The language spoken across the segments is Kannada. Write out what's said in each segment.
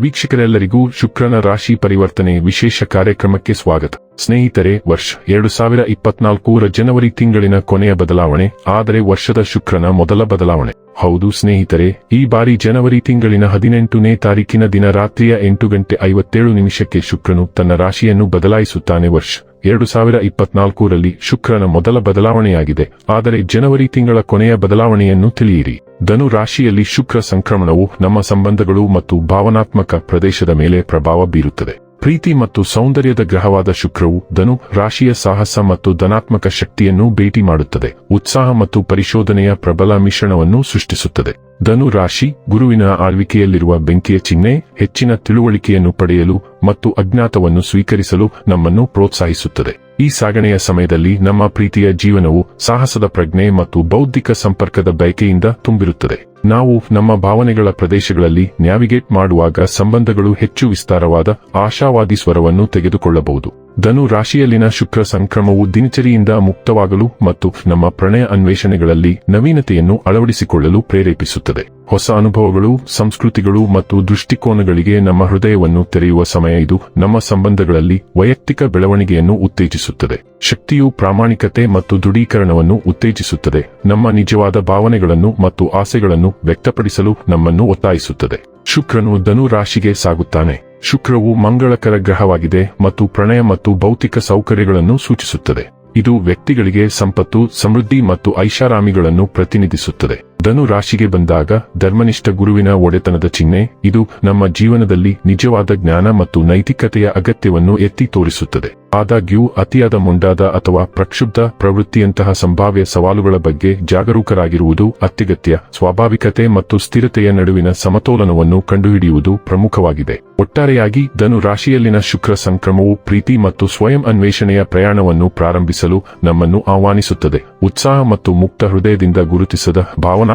ವೀಕ್ಷಕರೆಲ್ಲರಿಗೂ ಶುಕ್ರನ ರಾಶಿ ಪರಿವರ್ತನೆ ವಿಶೇಷ ಕಾರ್ಯಕ್ರಮಕ್ಕೆ ಸ್ವಾಗತ. ಸ್ನೇಹಿತರೆ, ವರ್ಷ ಎರಡು ಸಾವಿರ ಇಪ್ಪತ್ನಾಲ್ಕೂರ ಜನವರಿ ತಿಂಗಳಿನ ಕೊನೆಯ ಬದಲಾವಣೆ, ಆದರೆ ವರ್ಷದ ಶುಕ್ರನ ಮೊದಲ ಬದಲಾವಣೆ. ಹೌದು ಸ್ನೇಹಿತರೆ, ಈ ಬಾರಿ ಜನವರಿ ತಿಂಗಳಿನ ಹದಿನೆಂಟನೇ ತಾರೀಕಿನ ದಿನ ರಾತ್ರಿಯ ಎಂಟು ಗಂಟೆ ಐವತ್ತೇಳು ನಿಮಿಷಕ್ಕೆ ಶುಕ್ರನು ತನ್ನ ರಾಶಿಯನ್ನು ಬದಲಾಯಿಸುತ್ತಾನೆ. ವರ್ಷ ಎರಡು ಸಾವಿರ ಇಪ್ಪತ್ನಾಲ್ಕರಲ್ಲಿ ಶುಕ್ರನ ಮೊದಲ ಬದಲಾವಣೆಯಾಗಿದೆ. ಆದರೆ ಜನವರಿ ತಿಂಗಳ ಕೊನೆಯ ಬದಲಾವಣೆಯನ್ನು ತಿಳಿಯಿರಿ. ಧನು ರಾಶಿಯಲ್ಲಿ ಶುಕ್ರ ಸಂಕ್ರಮಣವು ನಮ್ಮ ಸಂಬಂಧಗಳು ಮತ್ತು ಭಾವನಾತ್ಮಕ ಪ್ರದೇಶದ ಮೇಲೆ ಪ್ರಭಾವ ಬೀರುತ್ತದೆ. ಪ್ರೀತಿ ಮತ್ತು ಸೌಂದರ್ಯದ ಗ್ರಹವಾದ ಶುಕ್ರವು ಧನು, ರಾಶಿಯ ಸಾಹಸ ಮತ್ತು ಧನಾತ್ಮಕ ಶಕ್ತಿಯನ್ನು ಭೇಟಿ ಮಾಡುತ್ತದೆ. ಉತ್ಸಾಹ ಮತ್ತು ಪರಿಶೋಧನೆಯ ಪ್ರಬಲ ಮಿಶ್ರಣವನ್ನು ಸೃಷ್ಟಿಸುತ್ತದೆ. ಧನು ರಾಶಿ, ಗುರುವಿನ ಆಳ್ವಿಕೆಯಲ್ಲಿರುವ ಬೆಂಕಿಯ ಚಿಹ್ನೆ, ಹೆಚ್ಚಿನ ತಿಳುವಳಿಕೆಯನ್ನು ಪಡೆಯಲು ಮತ್ತು ಅಜ್ಞಾತವನ್ನು ಸ್ವೀಕರಿಸಲು ನಮ್ಮನ್ನು ಪ್ರೋತ್ಸಾಹಿಸುತ್ತದೆ. ಈ ಸಾಗಣೆಯ ಸಮಯದಲ್ಲಿ ನಮ್ಮ ಪ್ರೀತಿಯ ಜೀವನವು ಸಾಹಸದ ಪ್ರಜ್ಞೆ ಮತ್ತು ಬೌದ್ಧಿಕ ಸಂಪರ್ಕದ ಬಯಕೆಯಿಂದ ತುಂಬಿರುತ್ತದೆ. ನಾವು ನಮ್ಮ ಭಾವನೆಗಳ ಪ್ರದೇಶಗಳಲ್ಲಿ ನ್ಯಾವಿಗೇಟ್ ಮಾಡುವಾಗ ಸಂಬಂಧಗಳು ಹೆಚ್ಚು ವಿಸ್ತಾರವಾದ, ಆಶಾವಾದಿ ಸ್ವರವನ್ನು ತೆಗೆದುಕೊಳ್ಳಬಹುದು. ಧನು ರಾಶಿಯಲ್ಲಿನ ಶುಕ್ರ ಸಂಕ್ರಮವು ದಿನಚರಿಯಿಂದ ಮುಕ್ತವಾಗಲು ಮತ್ತು ನಮ್ಮ ಪ್ರಣಯ ಅನ್ವೇಷಣೆಗಳಲ್ಲಿ ನವೀನತೆಯನ್ನು ಅಳವಡಿಸಿಕೊಳ್ಳಲು ಪ್ರೇರೇಪಿಸುತ್ತದೆ. ಹೊಸ ಅನುಭವಗಳು, ಸಂಸ್ಕೃತಿಗಳು ಮತ್ತು ದೃಷ್ಟಿಕೋನಗಳಿಗೆ ನಮ್ಮ ಹೃದಯವನ್ನು ತೆರೆಯುವ ಸಮಯ ಇದು ನಮ್ಮ ಸಂಬಂಧಗಳಲ್ಲಿ ವೈಯಕ್ತಿಕ ಬೆಳವಣಿಗೆಯನ್ನು ಉತ್ತೇಜಿಸುತ್ತದೆ. ಶಕ್ತಿಯು ಪ್ರಾಮಾಣಿಕತೆ ಮತ್ತು ದೃಢೀಕರಣವನ್ನು ಉತ್ತೇಜಿಸುತ್ತದೆ. ನಮ್ಮ ನಿಜವಾದ ಭಾವನೆಗಳನ್ನು ಮತ್ತು ಆಸೆಗಳನ್ನು ವ್ಯಕ್ತಪಡಿಸಲು ನಮ್ಮನ್ನು ಒತ್ತಾಯಿಸುತ್ತದೆ. ಶುಕ್ರನು ಧನು ರಾಶಿಗೆ ಸಾಗುತ್ತಾನೆ. ಶುಕ್ರವು ಮಂಗಳಕರ ಗ್ರಹವಾಗಿದೆ ಮತ್ತು ಪ್ರಣಯ ಮತ್ತು ಭೌತಿಕ ಸೌಕರ್ಯಗಳನ್ನು ಸೂಚಿಸುತ್ತದೆ. ಇದು ವ್ಯಕ್ತಿಗಳಿಗೆ ಸಂಪತ್ತು, ಸಮೃದ್ಧಿ ಮತ್ತು ಐಷಾರಾಮಿಗಳನ್ನು ಪ್ರತಿನಿಧಿಸುತ್ತದೆ. ಧನು ರಾಶಿಗೆ ಬಂದಾಗ ಧರ್ಮನಿಷ್ಠ ಗುರುವಿನ ಒಡೆತನದ ಚಿಹ್ನೆ, ಇದು ನಮ್ಮ ಜೀವನದಲ್ಲಿ ನಿಜವಾದ ಜ್ಞಾನ ಮತ್ತು ನೈತಿಕತೆಯ ಅಗತ್ಯವನ್ನು ಎತ್ತಿ ತೋರಿಸುತ್ತದೆ. ಆದಾಗ್ಯೂ, ಅತಿಯಾದ ಮುಂಡಾದ ಅಥವಾ ಪ್ರಕ್ಷುಬ್ಧ ಪ್ರವೃತ್ತಿಯಂತಹ ಸಂಭಾವ್ಯ ಸವಾಲುಗಳ ಬಗ್ಗೆ ಜಾಗರೂಕರಾಗಿರುವುದು ಅತ್ಯಗತ್ಯ. ಸ್ವಾಭಾವಿಕತೆ ಮತ್ತು ಸ್ಥಿರತೆಯ ನಡುವಿನ ಸಮತೋಲನವನ್ನು ಕಂಡುಹಿಡಿಯುವುದು ಪ್ರಮುಖವಾಗಿದೆ. ಒಟ್ಟಾರೆಯಾಗಿ ಧನು ರಾಶಿಯಲ್ಲಿನ ಶುಕ್ರ ಸಂಕ್ರಮವು ಪ್ರೀತಿ ಮತ್ತು ಸ್ವಯಂ ಅನ್ವೇಷಣೆಯ ಪ್ರಯಾಣವನ್ನು ಪ್ರಾರಂಭಿಸಲು ನಮ್ಮನ್ನು ಆಹ್ವಾನಿಸುತ್ತದೆ. ಉತ್ಸಾಹ ಮತ್ತು ಮುಕ್ತ ಹೃದಯದಿಂದ ಗುರುತಿಸದ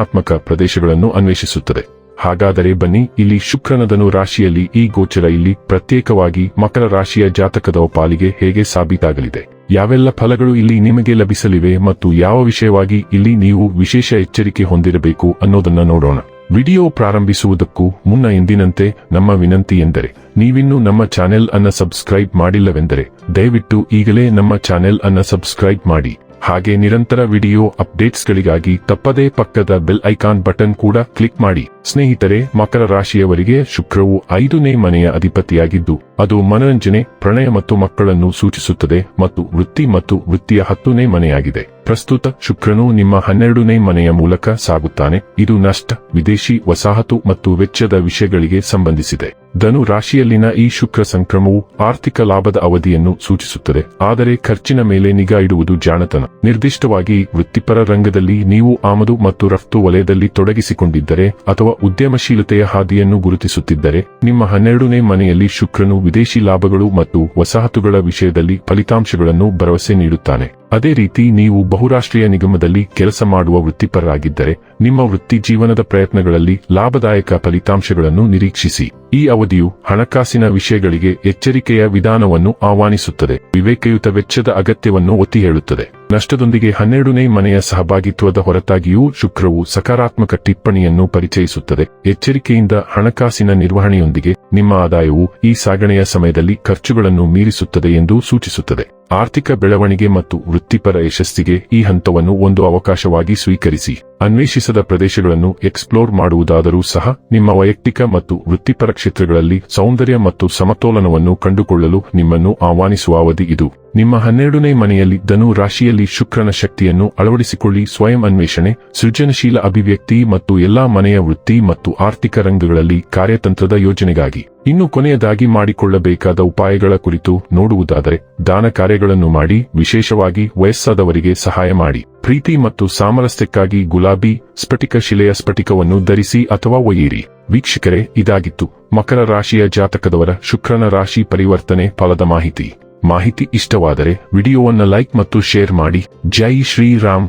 ಭಾವನಾತ್ಮಕ ಪ್ರದೇಶಗಳನ್ನು ಅನ್ವೇಷಿಸುತ್ತದೆ. ಹಾಗಾದರೆ ಬನ್ನಿ, ಇಲ್ಲಿ ಶುಕ್ರನದನು ರಾಶಿಯಲ್ಲಿ ಈ ಗೋಚರ ಇಲ್ಲಿ ಪ್ರತ್ಯೇಕವಾಗಿ ಮಕರ ರಾಶಿಯ ಜಾತಕದ ಪಾಲಿಗೆ ಹೇಗೆ ಸಾಬೀತಾಗಲಿದೆ? ಯಾವೆಲ್ಲ ಫಲಗಳು ಇಲ್ಲಿ ನಿಮಗೆ ಲಭಿಸಲಿವೆ ಮತ್ತು ಯಾವ ವಿಷಯವಾಗಿ ಇಲ್ಲಿ ನೀವು ವಿಶೇಷ ಎಚ್ಚರಿಕೆ ಹೊಂದಿರಬೇಕು ಅನ್ನೋದನ್ನ ನೋಡೋಣ. ವಿಡಿಯೋ ಪ್ರಾರಂಭಿಸುವುದಕ್ಕೂ ಮುನ್ನ ಎಂದಿನಂತೆ, ನಮ್ಮ ವಿನಂತಿ ಎಂದರೆ, ನೀವಿನ್ನೂ ನಮ್ಮ ಚಾನೆಲ್ ಅನ್ನ ಸಬ್ಸ್ಕ್ರೈಬ್ ಮಾಡಿಲ್ಲವೆಂದರೆ, ದಯವಿಟ್ಟು ಈಗಲೇ ನಮ್ಮ ಚಾನೆಲ್ ಅನ್ನ ಸಬ್ಸ್ಕ್ರೈಬ್ ಮಾಡಿ. ಹಾಗೆ ನಿರಂತರ ವಿಡಿಯೋ ಅಪ್ಡೇಟ್ಸ್ಗಳಿಗಾಗಿ ತಪ್ಪದೇ ಪಕ್ಕದ ಬೆಲ್ ಐಕಾನ್ ಬಟನ್ ಕೂಡ ಕ್ಲಿಕ್ ಮಾಡಿ. ಸ್ನೇಹಿತರೆ, ಮಕರ ರಾಶಿಯವರಿಗೆ ಶುಕ್ರವು ಐದನೇ ಮನೆಯ ಅಧಿಪತಿಯಾಗಿದ್ದು ಅದು ಮನರಂಜನೆ, ಪ್ರಣಯ ಮತ್ತು ಮಕ್ಕಳನ್ನು ಸೂಚಿಸುತ್ತದೆ ಮತ್ತು ವೃತ್ತಿ ಮತ್ತು ವೃತ್ತಿಯ ಹತ್ತನೇ ಮನೆಯಾಗಿದೆ. ಪ್ರಸ್ತುತ ಶುಕ್ರನು ನಿಮ್ಮ ಹನ್ನೆರಡನೇ ಮನೆಯ ಮೂಲಕ ಸಾಗುತ್ತಾನೆ. ಇದು ನಷ್ಟ, ವಿದೇಶಿ, ವಸಾಹತು ಮತ್ತು ವೆಚ್ಚದ ವಿಷಯಗಳಿಗೆ ಸಂಬಂಧಿಸಿದೆ. ಧನು ರಾಶಿಯಲ್ಲಿನ ಈ ಶುಕ್ರ ಸಂಕ್ರಮವು ಆರ್ಥಿಕ ಲಾಭದ ಅವಧಿಯನ್ನು ಸೂಚಿಸುತ್ತದೆ. ಆದರೆ ಖರ್ಚಿನ ಮೇಲೆ ನಿಗಾ ಇಡುವುದು ಜಾಣತನ. ನಿರ್ದಿಷ್ಟವಾಗಿ ವೃತ್ತಿಪರ ರಂಗದಲ್ಲಿ ನೀವು ಆಮದು ಮತ್ತು ರಫ್ತು ವಲಯದಲ್ಲಿ ತೊಡಗಿಸಿಕೊಂಡಿದ್ದರೆ ಅಥವಾ ಉದ್ಯಮಶೀಲತೆಯ ಹಾದಿಯನ್ನು ಗುರುತಿಸುತ್ತಿದ್ದರೆ, ನಿಮ್ಮ ಹನ್ನೆರಡನೇ ಮನೆಯಲ್ಲಿ ಶುಕ್ರನು ವಿದೇಶಿ ಲಾಭಗಳು ಮತ್ತು ವಸಾಹತುಗಳ ವಿಷಯದಲ್ಲಿ ಫಲಿತಾಂಶಗಳನ್ನು ಭರವಸೆ ನೀಡುತ್ತಾನೆ. ಅದೇ ರೀತಿ ನೀವು ಬಹುರಾಷ್ಟ್ರೀಯ ನಿಗಮದಲ್ಲಿ ಕೆಲಸ ಮಾಡುವ ವೃತ್ತಿಪರರಾಗಿದ್ದರೆ, ನಿಮ್ಮ ವೃತ್ತಿ ಜೀವನದ ಪ್ರಯತ್ನಗಳಲ್ಲಿ ಲಾಭದಾಯಕ ಫಲಿತಾಂಶಗಳನ್ನು ನಿರೀಕ್ಷಿಸಿ. ಈ ಅವಧಿಯು ಹಣಕಾಸಿನ ವಿಷಯಗಳಿಗೆ ಎಚ್ಚರಿಕೆಯ ವಿಧಾನವನ್ನು ಆಹ್ವಾನಿಸುತ್ತದೆ. ವಿವೇಕಯುತ ವೆಚ್ಚದ ಅಗತ್ಯವನ್ನು ಒತ್ತಿ ಹೇಳುತ್ತದೆ ನಷ್ಟದೊಂದಿಗೆ ಹನ್ನೆರಡನೇ ಮನೆಯ ಸಹಭಾಗಿತ್ವದ ಹೊರತಾಗಿಯೂ ಶುಕ್ರವು ಸಕಾರಾತ್ಮಕ ಟಿಪ್ಪಣಿಯನ್ನು ಪರಿಚಯಿಸುತ್ತದೆ. ಎಚ್ಚರಿಕೆಯಿಂದ ಹಣಕಾಸಿನ ನಿರ್ವಹಣೆಯೊಂದಿಗೆ ನಿಮ್ಮ ಆದಾಯವು ಈ ಸಾಗಣೆಯ ಸಮಯದಲ್ಲಿ ಖರ್ಚುಗಳನ್ನು ಮೀರಿಸುತ್ತದೆ ಎಂದು ಸೂಚಿಸುತ್ತದೆ. ಆರ್ಥಿಕ ಬೆಳವಣಿಗೆ ಮತ್ತು ವೃತ್ತಿಪರ ಯಶಸ್ಸಿಗೆ ಈ ಹಂತವನ್ನು ಒಂದು ಅವಕಾಶವಾಗಿ ಸ್ವೀಕರಿಸಿ. ಅನ್ವೇಷಿಸದ ಪ್ರದೇಶಗಳನ್ನು ಎಕ್ಸ್ಪ್ಲೋರ್ ಮಾಡುವುದಾದರೂ ಸಹ ನಿಮ್ಮ ವೈಯಕ್ತಿಕ ಮತ್ತು ವೃತ್ತಿಪರ ಕ್ಷೇತ್ರಗಳಲ್ಲಿ ಸೌಂದರ್ಯ ಮತ್ತು ಸಮತೋಲನವನ್ನು ಕಂಡುಕೊಳ್ಳಲು ನಿಮ್ಮನ್ನು ಆಹ್ವಾನಿಸುವ ಅವಧಿ ಇದು. ನಿಮ್ಮ ಹನ್ನೆರಡನೇ ಮನೆಯಲ್ಲಿ ಧನು ರಾಶಿಯಲ್ಲಿ ಶುಕ್ರನ ಶಕ್ತಿಯನ್ನು ಅಳವಡಿಸಿಕೊಳ್ಳಿ. ಸ್ವಯಂ ಅನ್ವೇಷಣೆ, ಸೃಜನಶೀಲ ಅಭಿವ್ಯಕ್ತಿ ಮತ್ತು ಎಲ್ಲಾ ಮನೆಯ ವೃತ್ತಿ ಮತ್ತು ಆರ್ಥಿಕ ರಂಗಗಳಲ್ಲಿ ಕಾರ್ಯತಂತ್ರದ ಯೋಜನೆಗಾಗಿ. ಇನ್ನು ಕೊನೆಯದಾಗಿ ಮಾಡಿಕೊಳ್ಳಬೇಕಾದ ಉಪಾಯಗಳ ಕುರಿತು ನೋಡುವುದಾದರೆ, ದಾನ ಕಾರ್ಯಗಳನ್ನು ಮಾಡಿ, ವಿಶೇಷವಾಗಿ ವಯಸ್ಸಾದವರಿಗೆ ಸಹಾಯ ಮಾಡಿ, ಪ್ರೀತಿ ಮತ್ತು ಸಾಮರಸ್ಯಕ್ಕಾಗಿ ಗುಲಾಬಿ, ಸ್ಫಟಿಕ ಶಿಲೆಯ ಸ್ಫಟಿಕವನ್ನು ಧರಿಸಿ ಅಥವಾ ಒಯ್ಯಿರಿ. ವೀಕ್ಷಕರೇ, ಇದಾಗಿತ್ತು. ಮಕರ ರಾಶಿಯ ಜಾತಕದವರ ಶುಕ್ರನ ರಾಶಿ ಪರಿವರ್ತನೆ ಫಲದ ಮಾಹಿತಿ. ಮಾಹಿತಿ ಇಷ್ಟವಾದರೆ, ವಿಡಿಯೋವನ್ನ ಲೈಕ್ ಮತ್ತು ಶೇರ್ ಮಾಡಿ. ಜೈ ಶ್ರೀರಾಮ್.